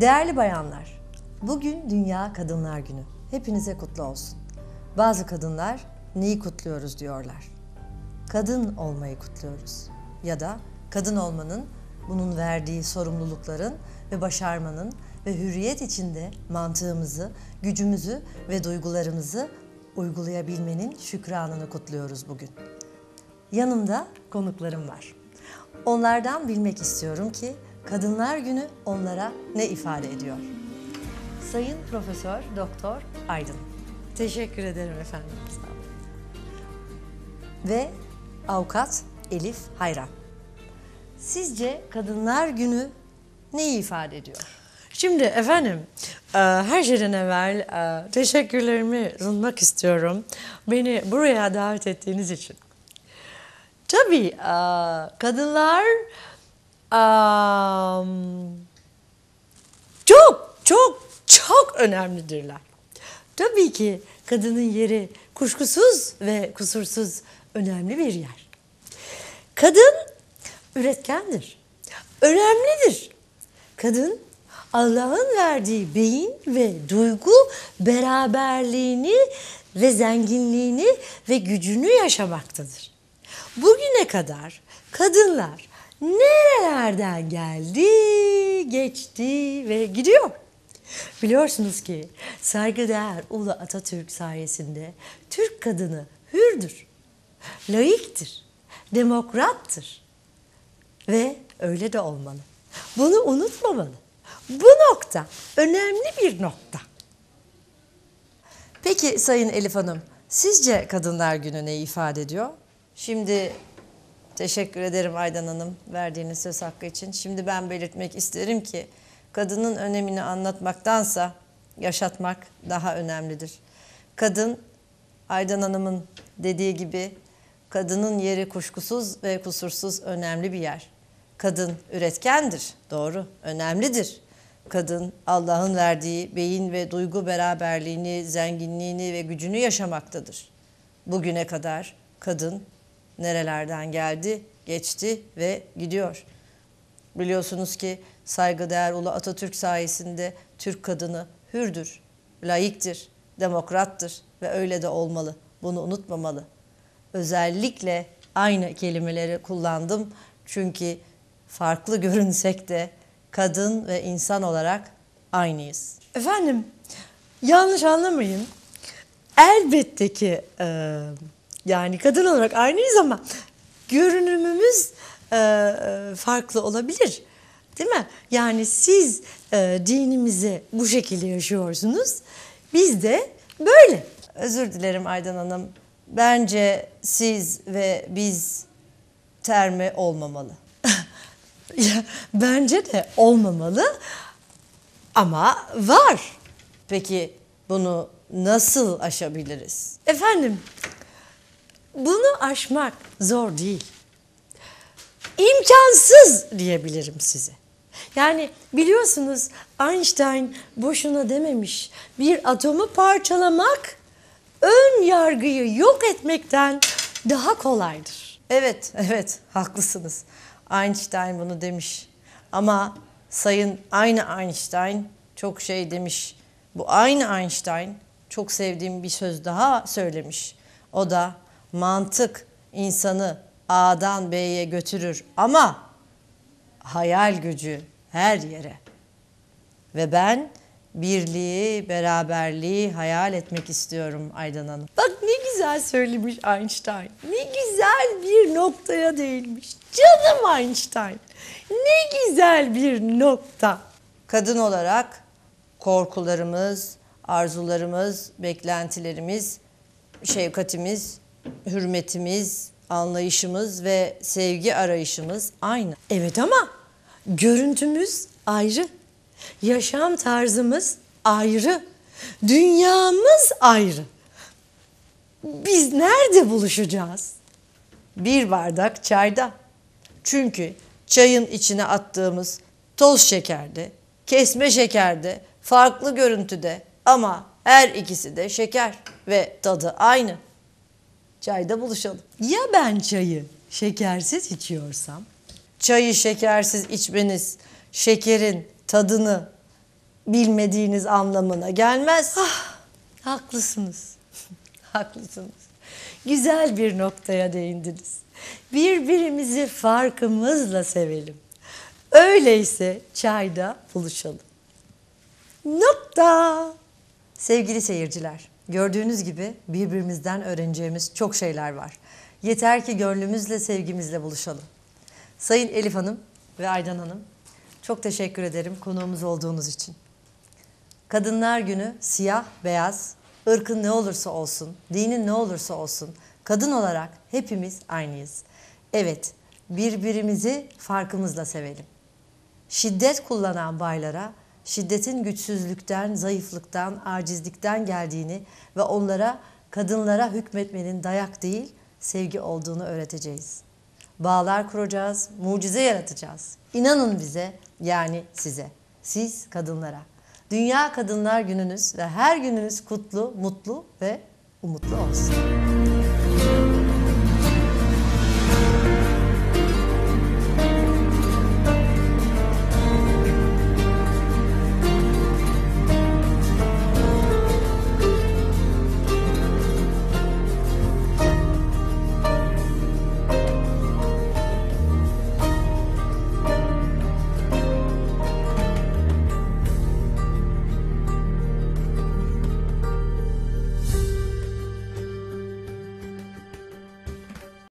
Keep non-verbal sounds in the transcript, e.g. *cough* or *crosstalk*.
Değerli bayanlar, bugün Dünya Kadınlar Günü. Hepinize kutlu olsun. Bazı kadınlar neyi kutluyoruz diyorlar. Kadın olmayı kutluyoruz. Ya da kadın olmanın, bunun verdiği sorumlulukların ve başarmanın ve hürriyet içinde mantığımızı, gücümüzü ve duygularımızı uygulayabilmenin şükranını kutluyoruz bugün. Yanımda konuklarım var. Onlardan bilmek istiyorum ki Kadınlar Günü onlara ne ifade ediyor? Sayın Profesör Doktor Aydın. Teşekkür ederim efendim. Sağ olun. Ve avukat Elif Hayran. Sizce Kadınlar Günü neyi ifade ediyor? Şimdi efendim e, her şeyden evvel e, teşekkürlerimi sunmak istiyorum. Beni buraya davet ettiğiniz için. Tabii e, kadınlar çok çok çok önemlidirler. Tabii ki kadının yeri kuşkusuz ve kusursuz önemli bir yer. Kadın üretkendir, önemlidir. Kadın Allah'ın verdiği beyin ve duygu beraberliğini ve zenginliğini ve gücünü yaşamaktadır. Bugüne kadar kadınlar nerelerden geldi, geçti ve gidiyor. Biliyorsunuz ki saygıdeğer Ulu Atatürk sayesinde Türk kadını hürdür, layıktır, demokrattır ve öyle de olmalı. Bunu unutmamalı. Bu nokta önemli bir nokta. Peki Sayın Elif Hanım, sizce Kadınlar Günü neyi ifade ediyor? Şimdi teşekkür ederim Aydan Hanım verdiğiniz söz hakkı için. Şimdi ben belirtmek isterim ki kadının önemini anlatmaktansa yaşatmak daha önemlidir. Kadın Aydan Hanım'ın dediği gibi kadının yeri kuşkusuz ve kusursuz önemli bir yer. Kadın üretkendir, doğru, önemlidir. Kadın Allah'ın verdiği beyin ve duygu beraberliğini, zenginliğini ve gücünü yaşamaktadır. Bugüne kadar kadın nerelerden geldi, geçti ve gidiyor. Biliyorsunuz ki saygıdeğer Ulu Atatürk sayesinde Türk kadını hürdür, layıktır, demokrattır ve öyle de olmalı. Bunu unutmamalı. Özellikle aynı kelimeleri kullandım çünkü farklı görünsek de kadın ve insan olarak aynıyız. Efendim yanlış anlamayın. Elbette ki e, yani kadın olarak aynıyız ama görünümümüz e, farklı olabilir. Değil mi? Yani siz e, dinimizi bu şekilde yaşıyorsunuz. Biz de böyle. Özür dilerim Aydan Hanım. Bence siz ve biz termi olmamalı. *laughs* Bence de olmamalı ama var. Peki bunu nasıl aşabiliriz? Efendim, bunu aşmak zor değil. İmkansız diyebilirim size. Yani biliyorsunuz Einstein boşuna dememiş. Bir atomu parçalamak ön yargıyı yok etmekten daha kolaydır. Evet, evet haklısınız. Einstein bunu demiş. Ama sayın aynı Einstein çok şey demiş. Bu aynı Einstein çok sevdiğim bir söz daha söylemiş. O da mantık insanı A'dan B'ye götürür ama hayal gücü her yere. Ve ben birliği, beraberliği hayal etmek istiyorum Aydan Hanım. Bak ne güzel söylemiş Einstein. Ne güzel bir noktaya değinmiş. Canım Einstein. Ne güzel bir nokta. Kadın olarak korkularımız, arzularımız, beklentilerimiz, şefkatimiz, hürmetimiz, anlayışımız ve sevgi arayışımız aynı. Evet ama görüntümüz ayrı. Yaşam tarzımız ayrı. Dünyamız ayrı. Biz nerede buluşacağız? Bir bardak çayda. Çünkü çayın içine attığımız toz şekerde, kesme şekerde, farklı görüntüde ama her ikisi de şeker ve tadı aynı. Çayda buluşalım. Ya ben çayı şekersiz içiyorsam? Çayı şekersiz içmeniz şekerin tadını bilmediğiniz anlamına gelmez. Ah, haklısınız. *laughs* haklısınız. Güzel bir noktaya değindiniz. Birbirimizi farkımızla sevelim. Öyleyse çayda buluşalım. Nokta. Sevgili seyirciler, gördüğünüz gibi birbirimizden öğreneceğimiz çok şeyler var. Yeter ki gönlümüzle, sevgimizle buluşalım. Sayın Elif Hanım ve Aydan Hanım, çok teşekkür ederim konuğumuz olduğunuz için. Kadınlar Günü siyah, beyaz, ırkın ne olursa olsun, dinin ne olursa olsun, kadın olarak hepimiz aynıyız. Evet, birbirimizi farkımızla sevelim. Şiddet kullanan baylara şiddetin güçsüzlükten, zayıflıktan, acizlikten geldiğini ve onlara kadınlara hükmetmenin dayak değil, sevgi olduğunu öğreteceğiz. Bağlar kuracağız, mucize yaratacağız. İnanın bize, yani size. Siz kadınlara. Dünya Kadınlar Gününüz ve her gününüz kutlu, mutlu ve umutlu olsun.